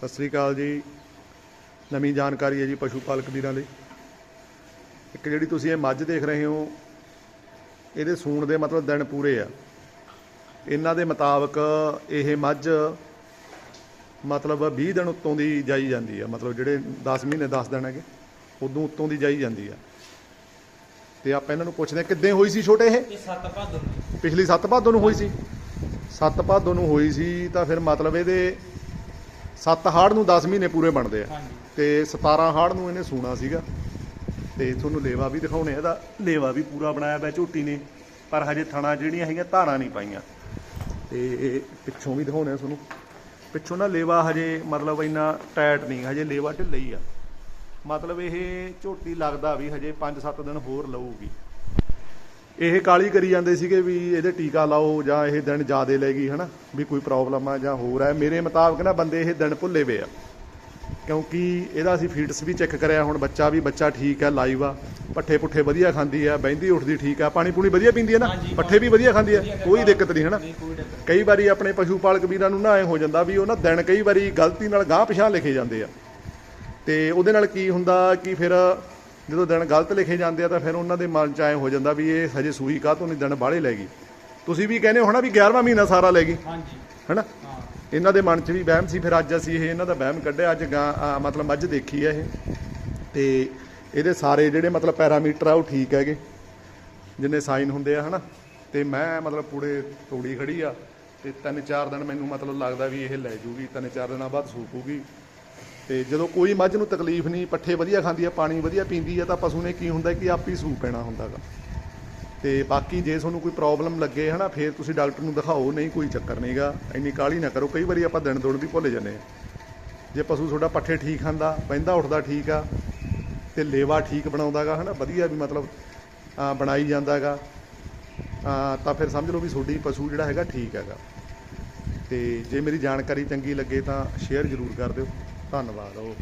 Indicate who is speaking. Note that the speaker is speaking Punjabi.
Speaker 1: ਸਤਿ ਸ੍ਰੀ ਅਕਾਲ ਜੀ। ਨਵੀਂ ਜਾਣਕਾਰੀ ਹੈ ਜੀ ਪਸ਼ੂ ਪਾਲਕ ਵੀਰਾਂ ਲਈ। ਇੱਕ ਜਿਹੜੀ ਤੁਸੀਂ ਇਹ ਮੱਝ ਦੇਖ ਰਹੇ ਹੋ ਇਹਦੇ ਸੂਣ ਦੇ ਮਤਲਬ ਦਿਨ ਪੂਰੇ ਆ। ਇਹਨਾਂ ਦੇ ਮੁਤਾਬਕ ਇਹ ਮੱਝ ਮਤਲਬ 20 ਦਿਨ ਉੱਤੋਂ ਦੀ ਜਾਈ ਜਾਂਦੀ ਆ। ਮਤਲਬ ਜਿਹੜੇ 10 ਮਹੀਨੇ 10 ਦਿਨ ਹੈਗੇ ਉਦੋਂ ਉੱਤੋਂ ਦੀ ਜਾਈ ਜਾਂਦੀ ਆ। ਤੇ ਆਪਾਂ ਇਹਨਾਂ ਨੂੰ ਪੁੱਛਦੇ ਕਿੱਦਾਂ ਹੋਈ ਸੀ ਛੋਟੇ ਇਹ?
Speaker 2: ਇਹ ਸੱਤ ਭਾਦੋਂ ਨੂੰ
Speaker 1: ਪਿਛਲੀ ਸੱਤ ਭਾਦੋਂ ਨੂੰ ਹੋਈ ਸੀ? ਸੱਤ ਭਾਦੋਂ ਨੂੰ ਹੋਈ ਸੀ ਤਾਂ ਫਿਰ ਮਤਲਬ ਇਹਦੇ ਸੱਤ ਹਾੜ ਨੂੰ 10 ਮਹੀਨੇ ਪੂਰੇ ਬਣਦੇ ਆ। ਤੇ 17 ਹਾੜ ਨੂੰ ਇਹਨੇ ਸੂਣਾ ਸੀਗਾ। ਤੇ ਤੁਹਾਨੂੰ ਲੇਵਾ ਵੀ ਦਿਖਾਉਣੇ ਆ ਇਹਦਾ ਲੇਵਾ ਵੀ ਪੂਰਾ ਬਣਾਇਆ ਪਿਆ ਝੋਟੀ ਨੇ। ਪਰ ਹਜੇ ਥਣਾ ਜਿਹੜੀਆਂ ਹੈਗੀਆਂ ਧਾਰਾਂ ਨਹੀਂ ਪਾਈਆਂ। ਤੇ ਪਿੱਛੋਂ ਵੀ ਦਿਖਾਉਣੇ ਆ ਤੁਹਾਨੂੰ। ਪਿੱਛੋਂ ਨਾ ਲੇਵਾ ਹਜੇ ਮਤਲਬ ਇੰਨਾ ਟਾਈਟ ਨਹੀਂ ਹਜੇ ਲੇਵਾ ਢਿੱਲਾ ਹੀ ਆ। ਮਤਲਬ ਇਹ ਝੋਟੀ ਲੱਗਦਾ ਵੀ ਹਜੇ 5-7 ਦਿਨ ਹੋਰ ਲਊਗੀ। ਇਹ ਕਾਲੀ ਕਰੀ ਜਾਂਦੇ ਸੀਗੇ ਵੀ ਇਹਦੇ ਟੀਕਾ ਲਾਓ ਜਾਂ ਇਹ ਦਿਨ ਜ਼ਿਆਦੇ ਲੈ ਗਈ ਹਨਾ? ਵੀ ਕੋਈ ਪ੍ਰੋਬਲਮ ਆ ਜਾਂ ਹੋਰ ਹੈ ਮੇਰੇ ਮੁਤਾਬਕ ਨਾ ਬੰਦੇ ਇਹ ਦਿਨ ਭੁੱਲੇ ਵੇ ਆ। ਕਿਉਂਕਿ ਇਹਦਾ ਅਸੀਂ ਫੀਟਸ ਵੀ ਚੈੱਕ ਕਰਿਆ ਹੁਣ ਬੱਚਾ ਵੀ ਬੱਚਾ ਠੀਕ ਹੈ ਲਾਈਵ ਆ। ਪੱਠੇ ਪੁੱਠੇ ਵਧੀਆ ਖਾਂਦੀ ਆ ਬਹਿੰਦੀ ਉੱਠਦੀ ਠੀਕ ਆ। ਪਾਣੀ ਪੂਣੀ ਵਧੀਆ ਪੀਂਦੀ ਹੈ ਨਾ? ਪੱਠੇ ਵੀ ਵਧੀਆ ਖਾਂਦੀ ਆ। ਕੋਈ ਦਿੱਕਤ ਨਹੀਂ ਹਨਾ?
Speaker 2: ਕੋਈ
Speaker 1: ਵਾਰੀ ਆਪਣੇ ਪਸ਼ੂ ਪਾਲਕ ਵੀਰਾਂ ਨੂੰ ਨਾ ਐ ਹੋ ਜਾਂਦਾ ਵੀ ਉਹ ਨਾ ਦਿਨ ਕਈ ਵਾਰੀ ਗਲਤੀ ਨਾਲ ਗਾਂਹ ਪਿਛਾਂ ਲਿਖੇ ਜਾਂਦੇ ਆ। ਤੇ ਉਹਦੇ ਨਾਲ ਕੀ ਹੁੰਦਾ ਕਿ ਫਿਰ ਜਦੋਂ ਦਿਨ ਗਲਤ ਲਿਖੇ ਜਾਂਦੇ ਆ ਤਾਂ ਫਿਰ ਉਹਨਾਂ ਦੇ ਮਨ 'ਚ ਐ ਹੋ ਜਾਂਦਾ ਵੀ ਇਹ ਹਜੇ ਸੂਈ ਕਾਹ ਤੋਂ ਨਹੀਂ ਦਿਨ ਬਾਹਲੇ ਲੈ ਗਈ। ਤੁਸੀਂ ਵੀ ਕਹਿੰਦੇ ਹੋ ਨਾ ਵੀ 11ਵਾਂ ਮਹੀਨਾ ਸਾਰਾ ਲੈ ਗਈ।
Speaker 2: ਹਾਂਜੀ।
Speaker 1: ਹਨਾ? ਇਹਨਾਂ ਦੇ ਮਨ 'ਚ ਵੀ ਵਹਿਮ ਸੀ ਫਿਰ ਅੱਜ ਅਸੀਂ ਇਹ ਇਹਨਾਂ ਦਾ ਵਹਿਮ ਕੱਢਿਆ ਅੱਜ ਮਤਲਬ ਮੱਝ ਦੇਖੀ ਹੈ ਇਹ। ਤੇ ਇਹਦੇ ਸਾਰੇ ਜਿਹੜੇ ਮਤਲਬ ਪੈਰਾਮੀਟਰ ਆ ਉਹ ਠੀਕ ਹੈਗੇ। ਜਿੰਨੇ ਸਾਈਨ ਹੁੰਦੇ ਆ ਹਨਾ? ਤੇ ਮੈਂ ਮਤਲਬ ਪੂਰੇ ਤੋੜੀ ਖੜੀ ਆ ਤੇ ਤਿੰਨ ਚਾਰ ਦਿਨ ਮੈਨੂੰ ਮਤਲਬ ਲੱਗਦਾ ਵੀ ਇਹ ਲੈ ਜੂਗੀ ਤਿੰਨ ਚਾਰ ਦਿਨਾਂ ਬਾਅਦ ਸੂਪੂਗੀ ਤੇ ਜਦੋਂ ਕੋਈ ਮੱਝ ਨੂੰ ਤਕਲੀਫ ਨਹੀਂ ਪੱਠੇ ਵਧੀਆ ਖਾਂਦੀ ਆ ਪਾਣੀ ਵਧੀਆ ਪੀਂਦੀ ਆ ਤਾਂ ਪਸ਼ੂ ਨੇ ਕੀ ਹੁੰਦਾ ਕਿ ਆਪ ਹੀ ਸੂਪ ਪੈਣਾ ਹੁੰਦਾਗਾ। ਤੇ ਬਾਕੀ ਜੇ ਤੁਹਾਨੂੰ ਕੋਈ ਪ੍ਰੋਬਲਮ ਲੱਗੇ ਹਨਾ ਫਿਰ ਤੁਸੀਂ ਡਾਕਟਰ ਨੂੰ ਦਿਖਾਓ ਨਹੀਂ ਕੋਈ ਚੱਕਰ ਨਹੀਂਗਾ ਇੰਨੀ ਕਾਹਲੀ ਨਾ ਕਰੋ ਕਈ ਵਾਰੀ ਆਪਾਂ ਦਿਨ ਦੁਣ ਵੀ ਭੁੱਲ ਜਾਂਦੇ ਆ। ਜੇ ਪਸ਼ੂ ਤੁਹਾਡਾ ਪੱਠੇ ਠੀਕ ਖਾਂਦਾ ਬਹਿੰਦਾ ਉੱਠਦਾ ਠੀਕ ਆ ਤੇ ਲੇਵਾ ਠੀਕ ਬਣਾਉਂਦਾਗਾ ਹਨਾ ਵਧੀਆ ਵੀ ਮਤਲਬ ਬਣਾਈ ਜਾਂਦਾਗਾ ਆ, ਤਾਂ ਫਿਰ ਸਮਝ ਲਓ ਵੀ ਤੁਹਾਡੀ ਪਸ਼ੂ ਜਿਹੜਾ ਹੈਗਾ ਠੀਕ ਹੈਗਾ। ਤੇ ਜੇ ਮੇਰੀ ਜਾਣਕਾਰੀ ਚੰਗੀ ਲੱਗੇ ਤਾਂ ਸ਼ੇਅਰ ਜ਼ਰੂਰ ਕਰ ਦਿਓ। 算了吧都。